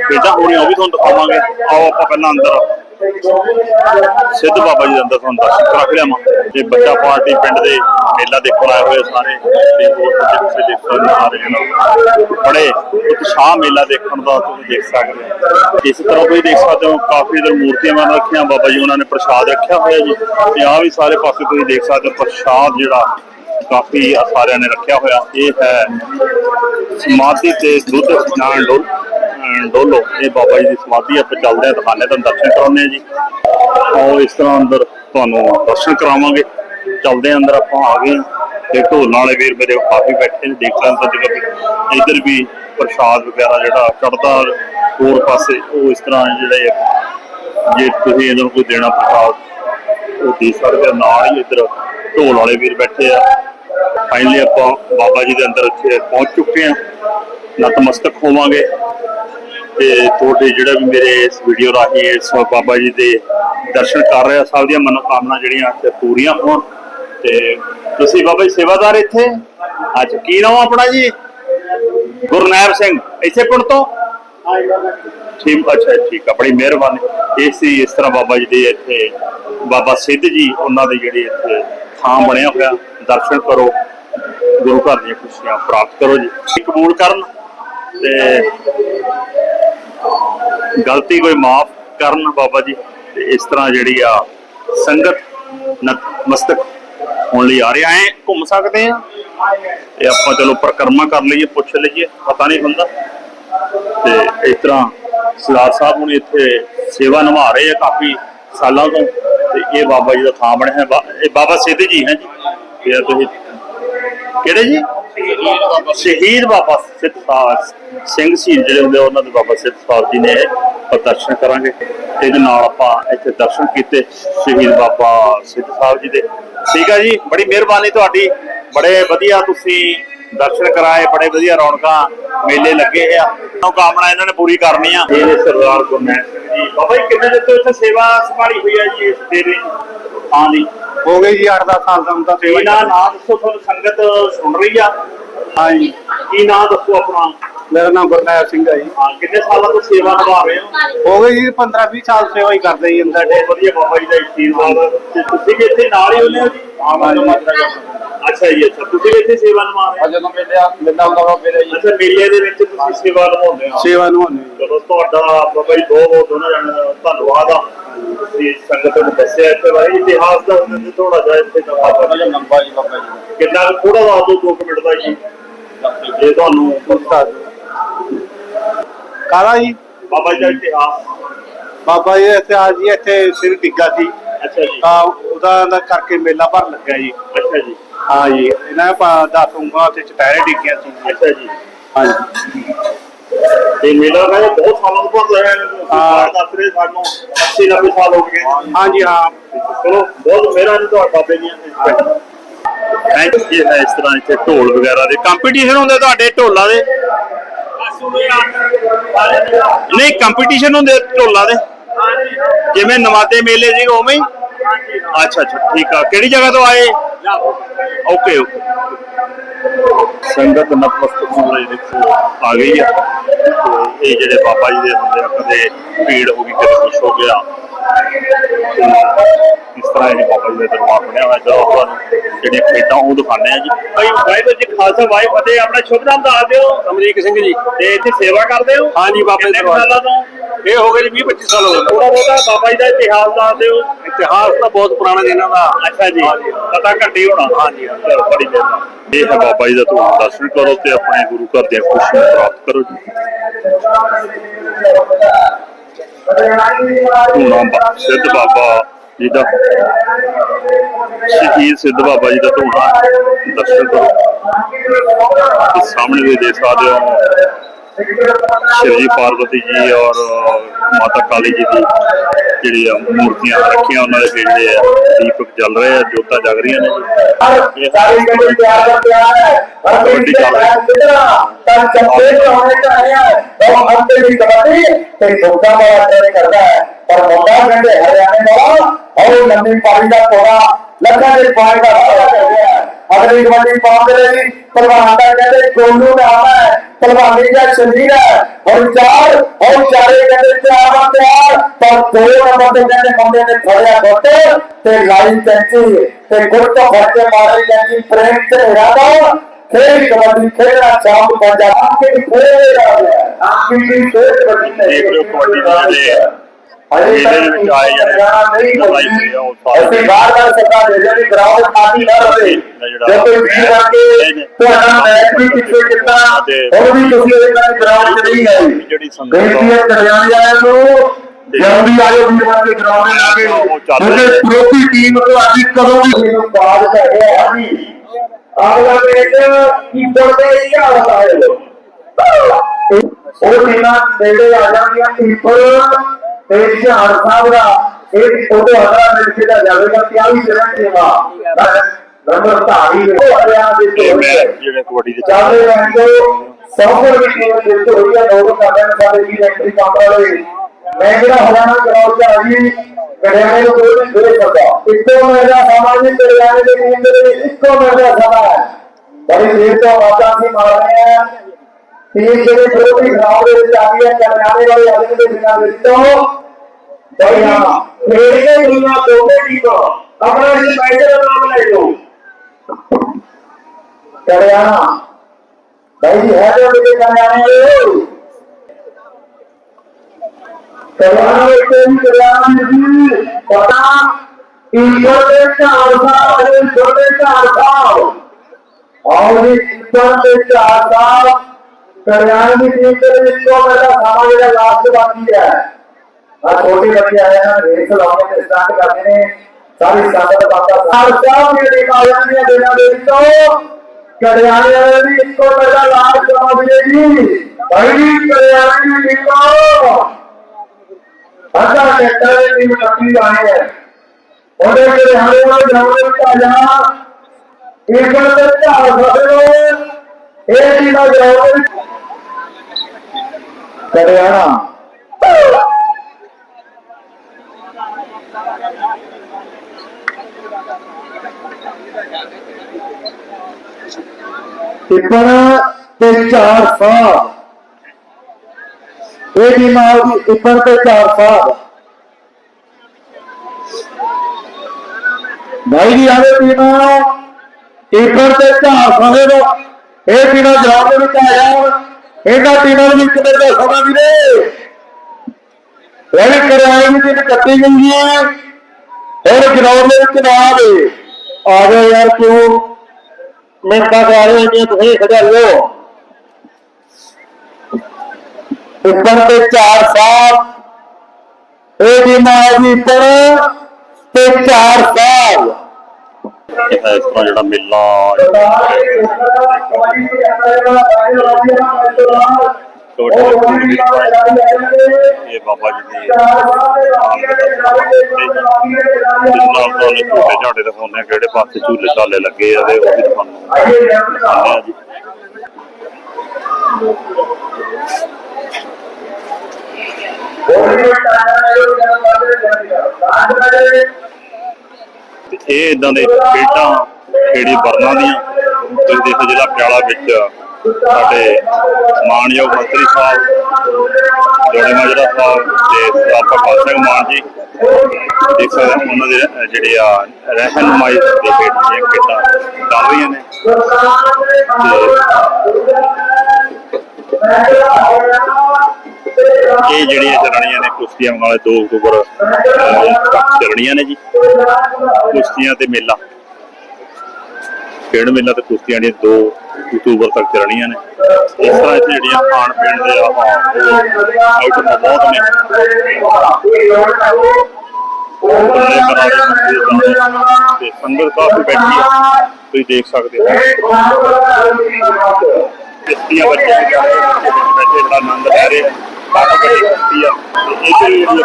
ਖੇਡਾਂ ਹੋਣੀਆਂ ਉਹ ਵੀ ਤੁਹਾਨੂੰ ਦਿਖਾਵਾਂਗੇ। ਆਓ ਆਪਾਂ ਪਹਿਲਾਂ ਅੰਦਰ। ਸਿੱਧ ਬਾਬਾ ਜੀ ਦਾ ਅੰਦਰ ਤੁਹਾਨੂੰ ਦਰਸ਼ਨ ਕਰਾ ਲਿਆਵਾਂ। ਤੇ ਬੱਚਾ ਪਾਰਟੀ ਪਿੰਡ ਦੇ ਮੇਲਾ ਦੇਖਣ ਆਏ ਹੋਏ ਸਾਰੇ। ਤੇ ਹੋਰ ਬੱਚੇ ਤੁਸੀਂ ਦੇਖ ਸਕਦੇ ਹੋ ਸਾਰੇ ਜਣੇ ਬੜੇ ਉਤਸ਼ਾਹ ਮੇਲਾ ਦੇਖਣ ਦਾ ਤੁਸੀਂ ਦੇਖ ਸਕਦੇ ਹੋ। ਇਸ ਤਰ੍ਹਾਂ ਤੁਸੀਂ ਦੇਖ ਸਕਦੇ ਹੋ, ਕਾਫੀ ਇਧਰ ਮੂਰਤੀਆਂ ਬਣ ਰੱਖੀਆਂ, ਬਾਬਾ ਜੀ ਉਹਨਾਂ ਨੇ ਪ੍ਰਸ਼ਾਦ ਰੱਖਿਆ ਹੋਇਆ ਜੀ। ਤੇ ਆ ਵੀ ਸਾਰੇ ਪਾਸੇ ਤੁਸੀਂ ਦੇਖ ਸਕਦੇ ਹੋ, ਪ੍ਰਸ਼ਾਦ ਜਿਹੜਾ ਕਾਫੀ ਸਾਰਿਆਂ ਨੇ ਰੱਖਿਆ ਹੋਇਆ। ਇਹ ਹੈ ਸਮਾਧੀ ਤੇ ਦੁੱਧ ਨਾਲ ਡੋਲ। ਨਾਰਾਇਣ ਡੋਲੋ ਇਹ ਬਾਬਾ ਜੀ ਦੀ ਸਮਾਧੀ ਆਪਾਂ ਚੱਲਦੇ ਆ ਦੁਕਾਨੇ ਤੋਂ ਦਰਸ਼ਨ ਕਰਾਉਂਦੇ ਆ ਜੀ। ਆਓ ਇਸ ਤਰ੍ਹਾਂ ਅੰਦਰ ਤੁਹਾਨੂੰ ਦਰਸ਼ਨ ਕਰਾਵਾਂਗੇ। ਚੱਲਦੇ ਆ ਅੰਦਰ ਆਪਾਂ ਆ ਗਏ ਹਾਂ। ਤੇ ਢੋਲ ਵਾਲੇ ਵੀਰ ਮੇਰੇ ਕਾਫੀ ਬੈਠੇ ਨੇ, ਦੇਖ ਸਕਦੇ ਹੋ ਕਿ ਇੱਧਰ ਵੀ ਪ੍ਰਸ਼ਾਦ ਵਗੈਰਾ ਜਿਹੜਾ ਚੜਦਾ ਹੋਰ ਪਾਸੇ, ਉਹ ਇਸ ਤਰ੍ਹਾਂ ਜਿਹੜੇ ਜੇ ਤੁਸੀਂ ਇਹਨਾਂ ਨੂੰ ਕੋਈ ਦੇਣਾ ਪ੍ਰਸ਼ਾਦ, ਉਹ ਦੇ ਸਕਦੇ ਹੋ ਨਾਲ ਹੀ ਇੱਧਰ ਢੋਲ ਵਾਲੇ ਵੀਰ ਬੈਠੇ ਆ। ਫਾਈਨਲੀ ਆਪਾਂ ਬਾਬਾ ਜੀ ਦੇ ਅੰਦਰ ਇੱਥੇ ਪਹੁੰਚ ਚੁੱਕੇ ਆ। ਨਤਮਸਤਕ ਹੋਵਾਂਗੇ। ਤੇ ਤੁਹਾਡੇ ਜਿਹੜਾ ਵੀ ਮੇਰੇ ਇਸ ਵੀਡੀਓ ਰਾਹੀਂ ਇਸ ਬਾਬਾ ਜੀ ਦੇ ਦਰਸ਼ਨ ਕਰ ਰਹੇ ਆ, ਸਭ ਦੀਆਂ ਮਨੋਕਾਮਨਾ ਜਿਹੜੀਆਂ ਇੱਥੇ ਪੂਰੀਆਂ ਹੋਣ। ਤੇ ਤੁਸੀਂ ਬਾਬਾ ਜੀ ਸੇਵਾਦਾਰ ਇੱਥੇ? ਅੱਜ ਕੀ ਨਾਮ ਆਪਣਾ ਜੀ? ਗੁਰਨੈਬ ਸਿੰਘ, ਇੱਥੇ ਪਿੰਡ ਤੋਂ? ਠੀਕ, ਅੱਛਾ ਠੀਕ ਆ ਬੜੀ ਮਿਹਰਬਾਨੀ। ਇਹ ਸੀ ਇਸ ਤਰ੍ਹਾਂ ਬਾਬਾ ਜੀ ਦੇ ਇੱਥੇ, ਬਾਬਾ ਸਿੱਧ ਜੀ, ਉਹਨਾਂ ਦੇ ਜਿਹੜੇ ਇੱਥੇ ਥਾਂ ਬਣਿਆ ਹੋਇਆ। ਦਰਸ਼ਨ ਕਰੋ, ਗੁਰੂ ਘਰ ਦੀਆਂ ਖੁਸ਼ੀਆਂ ਪ੍ਰਾਪਤ ਕਰੋ ਜੀ। ਕਬੂਲ ਕਰਨ ਤੇ ਗਲਤੀ ਕੋਈ ਮਾਫ ਕਰਨ ਬਾਬਾ ਜੀ, ਤੇ ਇਸ ਤਰ੍ਹਾਂ ਜਿਹੜੀ ਆ ਸੰਗਤ ਨਤਮਸਤਕ ਹੋਣ ਲਈ ਆ ਰਹੇ ਐ ਘੁੰਮ ਸਕਦੇ ਆ? ਤੇ ਆਪਾਂ ਚਲੋ ਪਰਿਕਰਮਾ ਕਰ ਲਈਏ, ਪੁੱਛ ਲਈਏ, ਪਤਾ ਨਹੀਂ ਹੁੰਦਾ। ਤੇ ਇਸ ਤਰ੍ਹਾਂ ਸਰਦਾਰ ਸਾਹਿਬ ਹੁਣ ਇੱਥੇ ਸੇਵਾ ਨਿਭਾ ਰਹੇ ਆ ਕਾਫੀ ਸਾਲਾਂ ਤੋਂ, ਤੇ ਇਹ ਬਾਬਾ ਜੀ ਦਾ ਥਾਂ ਬਣਿਆ ਹੈ। ਬਾ- ਇਹ ਬਾਬਾ ਸਿੱਧ ਜੀ ਹੈ ਜੀ। ਇਹ ਤੁਸੀਂ ਕਿਹੜੇ ਜੀ? ਸ਼ਹੀਦ ਬਾਬਾ ਸਿੱਧ ਸਾਹਿਬ ਸਿੰਘ ਸ਼ਹੀਦ ਜਿਹੜੇ ਹੁੰਦੇ ਆ, ਉਹਨਾਂ ਦੇ ਬਾਬਾ ਸਿੱਧ ਸਾਹਿਬ ਜੀ ਨੇ ਆਪਾਂ ਦਰਸ਼ਨ ਕਰਾਂਗੇ ਇਹਦੇ ਨਾਲ ਆਪਾਂ ਇੱਥੇ ਦਰਸ਼ਨ ਕੀਤੇ ਸ਼ਹੀਦ ਬਾਬਾ ਸਿੱਧ ਸਾਹਿਬ ਜੀ ਦੇ। ਠੀਕ ਹੈ ਜੀ ਬੜੀ ਮਿਹਰਬਾਨੀ ਤੁਹਾਡੀ। ਬੜੇ ਵਧੀਆ ਤੁਸੀਂ ਦਰਸ਼ਨ ਕਰਾਏ ਬੜੇ ਵਧੀਆ ਰੌਣਕਾਂ ਮੇਲੇ ਲੱਗੇ ਆ। ਉਹ ਕਾਮਨਾ ਇਹਨਾਂ ਨੇ ਪੂਰੀ ਕਰਨੀ ਆ ਇਹ ਸਰਦਾਰ ਸਿੰਘ ਜੀ। ਬਾਬਾ ਜੀ ਕਿੰਨੇ ਦਿਨ ਤੋਂ ਇੱਥੇ ਸੇਵਾ ਸੰਭਾਲੀ ਹੋਈ ਹੈ ਜੀ ਇਸ ਡੇਰੇ ਹਾਂ ਜੀ ਹੋ ਗਏ ਜੀ 8-10 ਸਾਲ ਦਾ ਹੁੰਦਾ ਕੀ ਨਾਂ ਨਾਂ ਦੱਸੋ ਤੁਹਾਨੂੰ ਸੰਗਤ ਸੁਣ ਰਹੀ ਆ? ਹਾਂਜੀ। ਕੀ ਨਾਂ ਦੱਸੋ ਆਪਣਾ? ਮੇਰਾ ਨਾਮ ਗੁਰਨਾਇਬ ਸਿੰਘ ਹੈ ਜੀ। ਹਾਂ ਕਿੰਨੇ ਸਾਲਾਂ ਤੋਂ ਸੇਵਾ ਨਿਭਾ ਰਹੇ ਹੋ? ਹੋ ਗਏ ਜੀ 15-20 ਸਾਲ ਸੇਵਾ ਹੀ ਕਰਦੇ ਜੀ ਅੰਦਰ। ਬਹੁਤ ਵਧੀਆ ਬਾਬਾ ਜੀ ਦਾ ਆਸ਼ੀਰਵਾਦ। ਤੇ ਤੁਸੀਂ ਵੀ ਇੱਥੇ ਨਾਲ ਹੀ ਹੁੰਦੇ ਹੋ ਜੀ? ਹਾਂ, ਮੈਂ ਜੀ। ਅੱਛਾ ਜੀ ਅੱਛਾ। ਤੁਸੀਂ ਵੀ ਇੱਥੇ ਸੇਵਾ ਨਿਭਾ ਰਹੇ ਹੋ? ਜਦੋਂ ਮੇਲੇ ਮੇਲਾ ਹੁੰਦਾ ਵਾ ਮੇਰੇ ਜੀ। ਅੱਛਾ ਮੇਲੇ ਦੇ ਵਿੱਚ ਤੁਸੀਂ ਸੇਵਾ ਨਿਭਾਉਂਦੇ ਹੋ? ਸੇਵਾ ਨੂੰ ਹੁੰਦੀ ਚਲੋ ਤੁਹਾਡਾ ਬਾਬਾ ਜੀ ਬਹੁਤ ਬਹੁਤ ਦੋਨਾਂ ਜਣਿਆਂ ਦਾ ਧੰਨਵਾਦ ਆ। ਤੁਸੀਂ ਸੰਗਤ ਨੂੰ ਦੱਸਿਆ ਇੱਥੇ ਬਾਰੇ ਇਤਿਹਾਸ ਦਾ ਉਹਨਾਂ ਨੇ ਥੋੜਾ ਜਿਹਾ ਇੱਥੇ ਦਾ ਬਾਬਾ ਜੀ ਲੰਬਾ ਜੀ ਬਾਬਾ ਜੀ। ਕਿੰਨਾ ਥੋੜਾ ਦੱਸ ਦਿਓ 2 ਮਿੰਟ ਦਾ ਜੀ। ਜੇ ਤੁਹਾਨੂੰ ਕਾਲਾ ਜੀ। ਬਾਬਾ ਜੀ ਦਾ ਇਤਿਹਾਸ। ਬਾਬਾ ਜੀ ਇੱਥੇ ਆ ਜੀ ਇੱਥੇ ਸਿਰ ਡਿੱਗਾ ਸੀ। ਅੱਛਾ ਜੀ। ਤਾਂ ਉਹਦਾ ਦਾ ਕਰਕੇ ਮੇਲਾ ਭਰ ਲੱਗਾ ਜੀ। ਅੱਛਾ ਜੀ। ਹਾਂ ਜੀ ਇਹਨਾਂ ਪਾ ਦਸ ਉਂਗਲਾਂ ਤੇ ਚਟਾਰੇ ਡਿੱਗੀਆਂ ਸੀ। ਜੀ। ਅੱਛਾ ਜੀ। ਹਾਂਜੀ ਤੇ ਮੇਲਾ ਕਹਿੰਦੇ ਬਹੁਤ ਸਾਲਾਂ ਤੋਂ ਭਰ ਰਿਹਾ ਹੈ। ਹਾਂ। ਦੱਸ ਰਹੇ ਸਾਨੂੰ 80 90 ਸਾਲ ਹੋ ਗਏ। ਹਾਂਜੀ ਹਾਂ। ਚਲੋ ਬਹੁਤ ਮਿਹਰਬਾਨੀ ਤੁਹਾਡਾ ਬਾਬੇ ਦੀਆਂ ਥੈਂਕ ਯੂ ਹੈ ਇਸ ਤਰ੍ਹਾਂ ਇੱਥੇ ਢੋਲ ਵਗੈਰਾ ਦੇ। ਕੰਪੀਟੀਸ਼ਨ ਹੁੰਦੇ ਤੁਹਾਡੇ ਢੋਲਾਂ ਦੇ? ਨਹੀਂ ਕੰਪੀਟੀਸ਼ਨ ਹੁੰਦੇ ਢੋਲਾਂ ਦੇ। ਜਿਵੇਂ ਨਵਾਦੇ ਮੇਲੇ ਸੀ ਉਵੇਂ ਹੀ? ਅੱਛਾ ਅੱਛਾ ਠੀਕ ਆ। ਕਿਹੜੀ ਜਗ੍ਹਾ ਤੋਂ ਆਏ? Okay okay. ਸੰਗਤ ਨਤਮਸਤਕ ਹੋਣ ਲਈ ਆ ਗਈ ਆ। ਤੇ ਇਹ ਜਿਹੜੇ ਬਾਬਾ ਜੀ ਦੇ ਹੁੰਦੇ ਆ ਕਦੇ ਭੀੜ ਹੋ ਗਈ ਕਦੇ ਕੁਛ ਹੋ ਗਿਆ। ਇਸ ਤਰ੍ਹਾਂ ਇਹ ਬਾਬਾ ਜੀ ਦਾ ਦਰਬਾਰ ਬਣਿਆ ਹੋਇਆ ਜਦੋਂ ਤੁਹਾਨੂੰ ਜਿਹੜੀਆਂ ਖੇਡਾਂ ਉਹ ਦਿਖਾਉਂਦੇ ਆ ਜੀ। ਭਾਈ ਵਾਹਿਗੁਰੂ ਜੀ ਖਾਲਸਾ ਵਾਹਿਗੁਰੂ ਫਤਿਹ। ਆਪਣਾ ਸ਼ੁਭ ਨਾਮ ਦੱਸ ਦਿਓ। ਅਮਰੀਕ ਸਿੰਘ ਜੀ। ਤੇ ਇੱਥੇ ਸੇਵਾ ਕਰਦੇ ਹੋ? ਹਾਂਜੀ ਬਾਬਾ ਦਰਬਾਰ। ਇਹ ਹੋ ਗਏ ਜੀ 20 25 ਸਾਲ ਹੋ ਗਏ। ਥੋੜਾ ਬਹੁਤਾ ਬਾਬਾ ਜੀ ਦਾ ਇਤਿਹਾਸ ਦੱਸ ਦਿਓ। ਇਤਿਹਾਸ ਤਾਂ ਬਹੁਤ ਪੁਰਾਣਾ ਜੀ ਇਹਨਾਂ ਦਾ। ਅੱਛਾ ਜੀ। ਪਤਾ ਘੱਟੇ ਹੋਣਾ। ਹਾਂਜੀ ਚਲੋ ਬੜੀ ਮਿਹਰਬਾਨੀ ਇਹ ਹੈ ਬਾਬਾ ਜੀ ਦਾ ਤੁਹਾਨੂੰ ਦਰਸ਼ਨ ਕਰੋ ਤੇ ਆਪਣੇ ਗੁਰੂ ਘਰ ਦੀਆਂ ਖੁਸ਼ੀਆਂ ਪ੍ਰਾਪਤ ਕਰੋ ਜੀ। ਸਿੱਧ ਬਾਬਾ ਜੀ ਦਾ। ਸ਼ਹੀਦ ਸਿੱਧ ਬਾਬਾ ਜੀ ਦਾ ਧੂਣਾ ਦਰਸ਼ਨ ਕਰੋ। ਸਾਹਮਣੇ ਵੀ ਦੇਖ ਸਕਦੇ ਹੋ ਸ਼ਿਵ ਜੀ ਪਾਰਵਤੀ ਜੀ ਔਰ ਮਾਤਾ ਕਾਲੀ ਜੀ ਦੀ ਜਿਹੜੀ ਆ ਮੂਰਤੀਆਂ ਰੱਖੀਆਂ ਉਹਨਾਂ ਦੇ ਜਿਹੜੇ ਆ ਦੀਪਕ ਜਲ ਰਹੇ ਆ ਜੋਤਾਂ ਜਗ ਰਹੀਆਂ ਨੇ ਜੀ ਇਹ ਸਾਰੀ ਗੱਡੀ ਪਿਆਰ ਦਾ ਪਿਆਰ ਹੈ ਹਰ ਕਬੱਡੀ ਚੱਲ ਰਹੀ ਹੈ। ਕਿਤਨਾ ਤਾਂ ਚੱਪੇ ਹੋਣੇ ਚਾਹੀਏ ਉਹ ਹੱਥੇ ਦੀ ਕਬੱਡੀ ਤੇ ਧੋਖਾ ਵਾਲਾ ਤੇਰੇ ਕਰਦਾ ਹੈ ਪਰ ਮੁੰਡਾ ਕਹਿੰਦੇ ਹਰਿਆਣੇ ਦਾ ਉਹ ਲੰਮੀ ਪਾਣੀ ਦਾ ਕੋੜਾ ਲੱਖਾਂ ਦੇ ਪਾਣੀ ਦਾ ਹਾਰਾ ਕਰ ਗਿਆ ਹੈ। ਅਗਲੀ ਕਬੱਡੀ ਪਾਉਂਦੇ ਰਹੀ ਪਹਿਲਵਾਨ ਦਾ ਕਹਿੰਦੇ ਗੋਲੂ ਦਾ ਆਵਾ ਹੈ ਪਹਿਲਵਾਨੀ ਦਾ ਸ਼ਰੀਰ ਹੈ ਹੁਣ ਚਾਰ ਹੁਣ ਚਾਰੇ ਕਹਿੰਦੇ ਚਾਰ ਤਿਆਰ ਪਰ ਦੋ ਨੰਬਰ ਤੇ ਕਹਿੰਦੇ ਮੁੰਡੇ ਨੇ ਫੜਿਆ ਗੁੱਟ ਤੇ ਲਾਈ ਕੈਂਚੀ ਤੇ ਗੁੱਟ ਫੜ ਕੇ ਮਾਰੀ ਕੈਂਚੀ ਪ੍ਰੇਮ ਤੇ ਇਰਾਦਾ ਖੇਡ ਕਬੱਡੀ ਖੇਡਣਾ ਚਾਹੂ ਪੰਜਾਬ ਕੇ ਖੇਡ ਰਿਹਾ ਹੈ ਆਪ ਕੀ ਖੇਡ ਕਬੱਡੀ ਦੇਖ ਲਓ ਕਬੱਡੀ ਦੇ ਜਿਹੜੇ ਅਜੇ ਦੇ ਤੱਕ ਆਏ ਨਹੀਂ ਅਸੀਂ ਬਾਰ ਬਾਰ ਸਰਕਾਰ ਦੇ ਜਿਹੜੀ ਗਰਾਊਂਡ ਖਾਲੀ ਨਾ ਰਹੇ ਜੇ ਕੋਈ ਵੀਰ ਆ ਕੇ ਤੁਹਾਡਾ ਮੈਚ ਵੀ ਪਿੱਛੇ ਕੀਤਾ ਉਹ ਵੀ ਤੁਸੀਂ ਉਹਦੇ ਨਾਲ ਗਰਾਊਂਡ 'ਚ ਨਹੀਂ ਆਏ। ਜਿਹੜੀ ਸੰਗਤ ਕਰਿਆਣੇ ਵਾਲਿਆਂ ਨੂੰ ਜਲਦੀ ਆਇਓ ਵੀਰ ਆ ਕੇ ਗਰਾਊਂਡ 'ਤੇ ਆ ਕੇ। ਉਹ ਚੱਲ ਕਿਉਂਕਿ। ਪ੍ਰੋਪੀ ਟੀਮ ਤੋਂ ਅੱਜ ਕਦੋਂ ਵੀ ਮੈਨੂੰ ਬਾਦ ਕਰੇ ਆ ਜੀ। ਅਗਲਾ ਮੈਚ ਕੀਪਰ ਦੇ ਹੀ ਹਾਲਤ ਹੈ। ਉਹ ਟੀਮਾਂ ਨੇੜੇ ਆ ਜਾਣਗੀਆਂ ਕੀਪਰ। ਤੇ ਝਾੜ ਸਾਹਿਬ ਦਾ ਇਹ ਫੋਟੋ ਹਟਾ ਮਿਲ ਕੇ ਦਾ ਜਾਵੇਗਾ ਕਿ ਆ ਵੀ ਜਿਹੜਾ ਟੀਮਾਂ ਨੰਬਰ ਧਾਰੀ ਹੋ ਦੇ ਤੇ ਮੈਚ ਜਿਹੜੇ ਕਬੱਡੀ ਦੇ ਚੱਲਦੇ ਰਹਿੰਦੇ ਸੌਫਰ ਵੀ ਟੀਮ ਦੇ ਤੋਂ ਹੋਈ ਆ ਦੋ ਨੇ ਸਾਡੇ ਵੀ ਐਂਟਰੀ ਕੰਮ ਵਾਲੇ। ਮੈਂ ਜਿਹੜਾ ਹਰਿਆਣਾ ਗਰਾਊਂਡ ਚ ਆ ਗਈ ਗੜਿਆਣੇ ਨੂੰ ਕੋਈ ਨਹੀਂ ਦੇ ਸਕਦਾ। ਇੱਕੋ ਮੇਰਾ ਸਮਾਜਿਕ ਕਲਿਆਣ ਦੇ ਟੀਮ ਦੇ ਵਿੱਚ ਇੱਕੋ ਮੇਰਾ ਸਮਾਂ ਹੈ। ਬੜੀ ਦੇਰ ਤੋਂ ਆਵਾਜ਼ਾਂ ਸੀ ਮਾਰ ਰਹੇ ਆ ਟੀਮ ਜਿਹੜੇ ਵਿਰੋਧੀ ਗਰਾਊਂਡ ਦੇ ਵਿੱਚ ਆ ਗਈ ਹੈ ਕਲਿਆਣੇ ਵਾਲੇ ਅੱਜ ਦੇ ਦਿਨਾਂ ਵਿੱਚ ਤੋਂ ਬਈ ਹਾਂ ਖੇਡ ਕੇ ਦੁਨੀਆ ਦੋਵੇਂ ਟੀਮ ਆਪਣਾ ਇਸ ਮੈਚ ਦਾ ਨਾਮ ਲੈ ਲਓ ਕਲਿਆਣਾ ਭਾਈ ਜੀ ਹੈ ਜੋ ਮੇਰੇ ਕਲਿਆਣੇ ਵਾਲੇ ਕਲਿਆਣਾ ਵਿੱਚ ਵੀ ਕਲਿਆਣਾ ਜੀ ਪਤਾ ਈਸ਼ਵਰ ਦੇ ਝਾੜ ਸਾਹਿਬ ਅਰੇ ਈਸ਼ਵਰ ਦੇ ਝਾੜ ਸਾਹਿਬ ਆਓ ਜੀ ਈਸ਼ਵਰ ਦੇ ਝਾੜ ਸਾਹਿਬ ਕਲਿਆਣ ਦੀ ਟੀਮ ਦੇ ਵਿੱਚ ਤੋਂ ਮੇਰਾ ਸਮਾਂ ਜਿਹੜਾ ਲਾਸਟ ਬਾਕੀ ਹੈ ਆ ਛੋਟੇ ਬੱਚੇ ਆਏ ਹਨ ਰੇਸ ਲਾਉਣੇ ਤੇ ਸਟਾਰਟ ਕਰਦੇ ਨੇ ਸਾਰੀ ਸੰਗਤ ਬਾਬਾ ਸਾਹਿਬ ਸਾਹਿਬ ਦੀ ਟੀਮ ਆ ਜਾਂਦੀਆਂ ਦਿਨਾਂ ਦੇ ਵਿੱਚੋਂ ਕੜਿਆਣੇ ਵਾਲੇ ਦੀ ਇੱਕੋ ਮੇਰਾ ਲਾਸਟ ਸਮਾਂ ਮਿਲੇਗੀ ਭਾਈ ਜੀ ਕੜਿਆਣੇ ਦੀ ਟੀਮ ਅੱਧਾ ਘੰਟਾ ਦੀ ਟੀਮ ਕੱਟੀ ਜਾਣੀ ਹੈ ਉਹਦੇ ਕੜਿਆਣੇ ਵਾਲੇ ਗਰਾਊਂਡ ਵਿੱਚ ਆ ਜਾਣਾ ਟਿੱਪਣ ਤੇ ਚਾਰ ਸਾਹ। ਇਹ ਦੀ ਨਾਲ ਦੀ ਟਿੱਪਣ ਤੇ ਚਾਰ ਸਾਹ। ਭਾਈ ਦੀ ਆਵੇ ਟੀਮ ਟਿੱਪਣ ਤੇ ਚਾਰ ਸਾਹ ਦੇ ਇਹ ਪੀਣਾ ਜਵਾਬ ਦੇ ਵਿੱਚ ਆ ਇਹਨਾਂ ਟੀਮਾਂ ਨੂੰ ਵੀ ਇੱਕ ਦਿਨ ਦਾ ਸਮਾਂ ਵੀਰੇ। ਇਹ ਕਰਾਈ ਵੀ ਤੇ ਕੱਟੀ ਗਈ ਹੈ। ਔਰ ਗਰਾਊਂਡ ਦੇ ਵਿੱਚ ਨਾ ਆਵੇ। ਆ ਜਾਓ ਯਾਰ, ਕਿਉਂ? ਮਿੰਟਾਂ ਕਰਾ ਰਹੇ ਨੇ ਤੁਸੀਂ ਖੜਾਲੋ ਉੱਪਰ ਤੇ ਚਾਰ ਸਾਹ। ਇਹ ਦੀ ਮਾਂ ਦੀ ਤੇ ਚਾਰ ਸਾਹ ਇਸ ਤਰ੍ਹਾਂ ਜਿਹੜਾ ਮੇਲਾ ਇਹ ਬਾਬਾ ਜੀ ਦੀ ਨਾਲ ਤੁਹਾਨੂੰ ਝੂਟੇ ਝਾਟੇ ਦਿਖਾਉਂਦੇ ਆ ਕਿਹੜੇ ਪਾਸੇ ਝੂਲੇ ਝਾਲੇ ਲੱਗੇ ਆ ਤੇ ਉਹ ਵੀ ਤੁਹਾਨੂੰ ਦਿਖਾਉਂਦੇ ਆ ਜੀ। ਤੇ ਇਹ ਇਦਾਂ ਦੇ ਖੇਡਾਂ ਖੇੜੀ ਵਰਨਾਂ ਦੀਆਂ, ਤੁਸੀਂ ਦੇਖੋ ਜਿਹੜਾ ਪਿਆਲਾ ਵਿੱਚ ਸਾਡੇ ਮਾਨਯੋਗ ਮੰਤਰੀ ਸਾਹਿਬ ਜੋੜੇ ਮਾਜਰਾ ਸਾਹਿਬ ਤੇ ਸਰਦਾਰ ਭਗਵੰਤ ਸਿੰਘ ਮਾਨ ਜੀ ਦੇਖ ਸਕਦੇ ਹੋ ਉਹਨਾਂ ਦੇ ਜਿਹੜੇ ਆ, ਰਹਿਨਮਾਈ ਦੇ ਖੇਡਾਂ ਖੇਡਾਂ ਚੱਲ ਰਹੀਆਂ ਨੇ। ਤੇ ਇਹ ਜਿਹੜੀਆਂ ਚੱਲਣੀਆਂ ਨੇ ਕੁਸ਼ਤੀਆਂ ਵਾਲੇ 2 ਅਕਤੂਬਰ ਅਹ, ਨੇ ਜੀ। ਕੁਸ਼ਤੀਆਂ ਤੇ ਮੇਲਾ। ਖੇਡ ਮੇਲਾ ਤੇ ਕੁਸ਼ਤੀਆਂ ਦੀਆਂ 2 ਅਕਤੂਬਰ ਤੱਕ ਚੱਲਣੀਆਂ ਨੇ। ਇਸ ਤਰ੍ਹਾਂ ਇੱਥੇ ਜਿਹੜੀਆਂ ਖਾਣ ਪੀਣ ਦੇ ਆ ਬਹੁਤ ਨੇ। ਤੇ ਸੰਗਤ ਕਾਫੀ ਬੈਠੀ ਹੈ। ਤੁਸੀਂ ਦੇਖ ਸਕਦੇ ਹੋ। ਕਿਸ਼ਤੀਆਂ ਬੱਚੇ ਬੈਠੇ ਬੜਾ ਆਨੰਦ ਲੈ ਰਹੇ। ਨੇ ਕਾਫੀ ਵੱਡੀ ਆ ਇਹ ਜਿਹੜੀ ਜਿਹੜੀ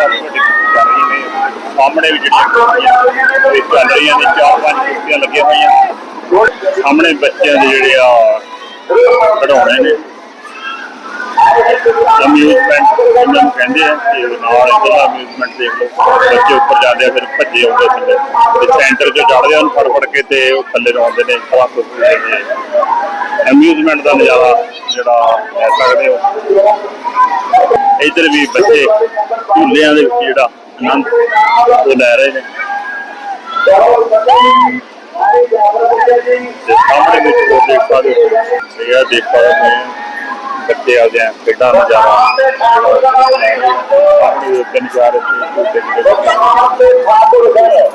ਰਹੀ ਨੇ ਸਾਹਮਣੇ ਵੀ ਜਿਹੜੀਆਂ ਕੁਰਸੀਆਂ ਇਹ ਚੱਲ ਰਹੀਆਂ ਨੇ ਚਾਰ ਪੰਜ ਕੁਰਸੀਆਂ ਲੱਗੀਆਂ ਹੋਈਆਂ ਸਾਹਮਣੇ ਬੱਚਿਆਂ ਦੇ ਜਿਹੜੇ ਆ, ਖਿਡੌਣੇ ਨੇ। ਅਮਿਊਜ਼ਮੈਂਟ ਉਹਨਾਂ ਨੂੰ ਕਹਿੰਦੇ ਆ ਕਿ ਨਾਲ ਇਹਦਾ ਅਮਿਊਜ਼ਮੈਂਟ ਦੇਖ ਲਓ। ਬੱਚੇ ਉੱਪਰ ਜਾਂਦੇ ਆ, ਫਿਰ ਭੱਜੇ ਆਉਂਦੇ ਥੱਲੇ। ਤੇ ਸੈਂਟਰ 'ਚ ਚੜ੍ਹਦੇ ਆ, ਉਹਨੂੰ ਫੜ ਫੜ ਕੇ ਤੇ ਉਹ ਥੱਲੇ ਨੂੰ ਆਉਂਦੇ ਨੇ ਸਵਾ ਕੁਝ ਅਮਿਊਜ਼ਮੈਂਟ ਦਾ ਨਜ਼ਾਰਾ ਜਿਹੜਾ ਲੈ ਸਕਦੇ ਹੋ। ਇੱਧਰ ਵੀ ਬੱਚੇ ਝੂਲਿਆਂ ਦੇ ਵਿੱਚ ਜਿਹੜਾ ਆਨੰਦ ਉਹ ਲੈ ਰਹੇ ਨੇ। ਤੇ ਸਾਹਮਣੇ ਵਿੱਚ ਦੇਖ ਸਕਦੇ ਹੋ ਇਹ ਦੇਖ ਸਕਦੇ ਹੋ ਬੱਚੇ ਆਉਂਦੇ ਆ ਖੇਡਾਂ ਦਾ ਨਜ਼ਾਰਾ ਆਪਣੀ ਉੱਤੇ ਨਜ਼ਾਰੇ ਤੇ ਝੂਟੇ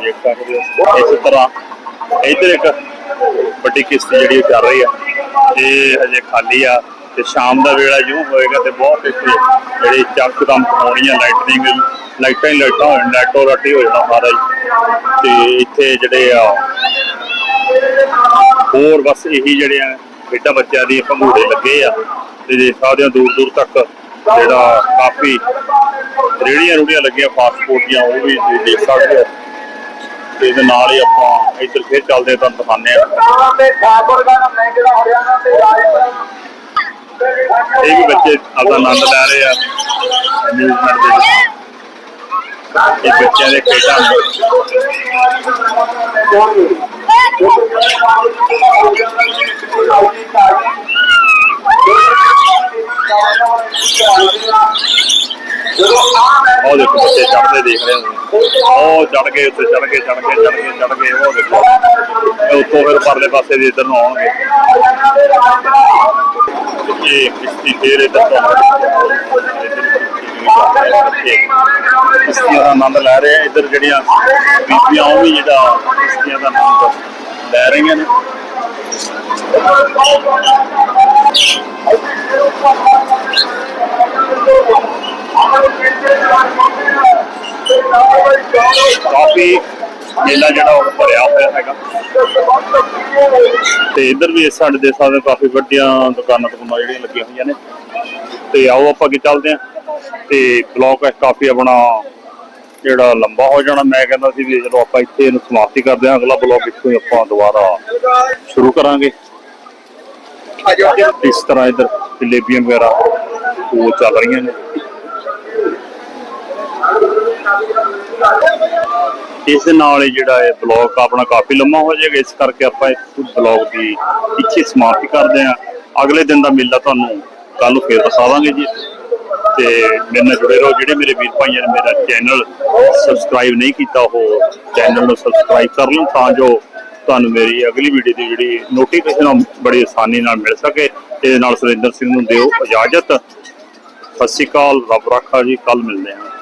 ਦੇਖ ਸਕਦੇ ਹੋ। ਇਸੇ ਤਰ੍ਹਾਂ, ਇੱਧਰ ਇੱਕ ਵੱਡੀ ਕਿਸ਼ਤੀ ਜਿਹੜੀ ਚੱਲ ਰਹੀ ਆ। ਇਹ ਹਜੇ ਖਾਲੀ ਆ ਤੇ ਸ਼ਾਮ ਦਾ ਵੇਲਾ ਜਿਉਂ ਹੋਏਗਾ ਤੇ ਬਹੁਤ ਇੱਥੇ ਜਿਹੜੀ ਚਮਕਦਮ ਹੋਣੀਆਂ ਲਾਈਟਨਿੰਗ ਲਾਈਟਾਂ ਹੀ ਲਾਈਟਾਂ ਹੋਣ, ਲਾਈਟੋ ਰਾਟੀ ਹੋ ਜਾਣਾ ਸਾਰਾ ਹੀ ਤੇ ਇੱਥੇ ਜਿਹੜੇ ਆ, ਹੋਰ ਬਸ ਇਹੀ ਜਿਹੜੇ ਆ ਖੇਡਾਂ ਬੱਚਿਆਂ ਦੀ ਭੰਗੂੜੇ ਲੱਗੇ ਆ ਤੇ ਦੇਖ ਸਕਦੇ ਹੋ ਦੂਰ ਦੂਰ ਤੱਕ ਜਿਹੜਾ ਕਾਫੀ ਰੇੜੀਆਂ ਰੂੜੀਆਂ ਲੱਗੀਆਂ ਫਾਸਟ ਦੀਆਂ, ਉਹ ਵੀ ਤੁਸੀਂ ਦੇਖ ਸਕਦੇ ਹੋ। ਤੇ ਇਹਦੇ ਨਾਲ ਹੀ ਆਪਾਂ ਇੱਧਰ ਫੇਰ ਚੱਲਦੇ ਹਾਂ, ਤੁਹਾਨੂੰ ਆ ਤੇ ਠਾਕੁਰ ਦਾ ਨਾਮ ਜਿਹੜਾ ਹਰਿਆਣਾ ਤੇ ਰਾਜਸਥਾਨ ਇਹ ਵੀ ਬੱਚੇ ਆਪਦਾ ਆਨੰਦ ਲੈ ਰਹੇ ਆ। ਅਮਿਊਜ਼ਮੈਂਟ ਦੇ ਇਹ ਬੱਚਿਆਂ ਦੇ ਖੇਡਾਂ। ਉਹ ਦੇਖੋ ਬੱਚੇ ਚੜ੍ਹਦੇ ਦੇਖ ਰਹੇ ਹੋ। ਉਹ ਚੜ ਗਏ ਉੱਤੇ ਚੜ ਗਏ ਚੜ ਗਏ ਚੜ ਗਏ ਚੜ ਗਏ, ਉਹ ਦੇਖੋ। ਇਹ ਉੱਤੋਂ ਫਿਰ ਪਰਲੇ ਪਾਸੇ ਦੇ ਇੱਧਰ ਨੂੰ ਆਉਣਗੇ। ਇਹ ਕਿਸ਼ਤੀ ਫੇਰ ਇੱਧਰ ਤੋਂ ਕਿਸ਼ਤੀਆਂ ਦਾ ਆਨੰਦ ਲੈ ਰਹੇ ਆ। ਇੱਧਰ ਜਿਹੜੀਆਂ ਬੀਬੀਆਂ, ਉਹ ਵੀ ਜਿਹੜਾ ਕਿਸ਼ਤੀਆਂ ਦਾ ਆਨੰਦ ਲੈ ਰਹੀਆਂ ਨੇ। ਕਾਫੀ ਮੇਲਾ ਜਿਹੜਾ ਉਹ ਭਰਿਆ ਹੋਇਆ ਹੈਗਾ। ਤੇ ਇੱਧਰ ਵੀ ਸਾਡੇ ਦੇ ਸਾਰੇ ਕਾਫੀ ਵੱਡੀਆਂ ਦੁਕਾਨਾਂ ਦੁਕਾਨਾਂ ਜਿਹੜੀਆਂ ਲੱਗੀਆਂ ਹੋਈਆਂ ਨੇ। ਤੇ ਆਓ ਆਪਾਂ ਅੱਗੇ ਚੱਲਦੇ ਹਾਂ। ਤੇ ਬਲੌਗ ਕਾਫੀ ਆਪਣਾ ਜਿਹੜਾ ਲੰਬਾ ਹੋ ਜਾਣਾ। ਮੈਂ ਕਹਿੰਦਾ ਸੀ ਵੀ ਚਲੋ ਆਪਾਂ ਇੱਥੇ ਇਹਨੂੰ ਸਮਾਪਤੀ ਕਰਦੇ ਹਾਂ। ਅਗਲਾ ਬਲੌਗ ਇੱਥੋਂ ਹੀ ਆਪਾਂ ਦੁਬਾਰਾ ਸ਼ੁਰੂ ਕਰਾਂਗੇ। ਇਸ ਤਰ੍ਹਾਂ ਇੱਧਰ ਜਲੇਬੀਆਂ ਵਗੈਰਾ ਉਹ ਚੱਲ ਰਹੀਆਂ ਨੇ। ਇਸ ਦੇ ਨਾਲ ਹੀ ਜਿਹੜਾ ਹੈ ਬਲੌਗ ਆਪਣਾ ਕਾਫੀ ਲੰਮਾ ਹੋ ਜਾਏਗਾ, ਇਸ ਕਰਕੇ ਆਪਾਂ ਇਸ ਬਲੌਗ ਦੀ ਇੱਥੇ ਸਮਾਪਤੀ ਕਰਦੇ ਹਾਂ। ਅਗਲੇ ਦਿਨ ਦਾ ਮੇਲਾ ਤੁਹਾਨੂੰ ਕੱਲ ਨੂੰ ਫੇਰ ਦਿਖਾਵਾਂਗੇ ਜੀ। ਤੇ ਮੇਰੇ ਨਾਲ ਜੁੜੇ ਰਹੋ, ਜਿਹੜੇ ਮੇਰੇ ਵੀਰ ਭਾਈਆਂ ਨੇ ਮੇਰਾ ਚੈਨਲ ਸਬਸਕ੍ਰਾਈਬ ਨਹੀਂ ਕੀਤਾ, ਉਹ ਚੈਨਲ ਨੂੰ ਸਬਸਕ੍ਰਾਈਬ ਕਰ ਲਓ, ਤਾਂ ਜੋ ਤੁਹਾਨੂੰ ਮੇਰੀ ਅਗਲੀ ਵੀਡੀਓ ਦੀ ਜਿਹੜੀ ਨੋਟੀਫਿਕੇਸ਼ਨ ਬੜੀ ਆਸਾਨੀ ਨਾਲ ਮਿਲ ਸਕੇ। ਇਹਦੇ ਨਾਲ ਸੁਰਿੰਦਰ ਸਿੰਘ ਨੂੰ ਦਿਓ ਇਜਾਜ਼ਤ। ਸਤਿ ਸ਼੍ਰੀ ਅਕਾਲ, ਰੱਬ ਰਾਖਾ ਜੀ ਕੱਲ ਮਿਲਦੇ ਹਾਂ।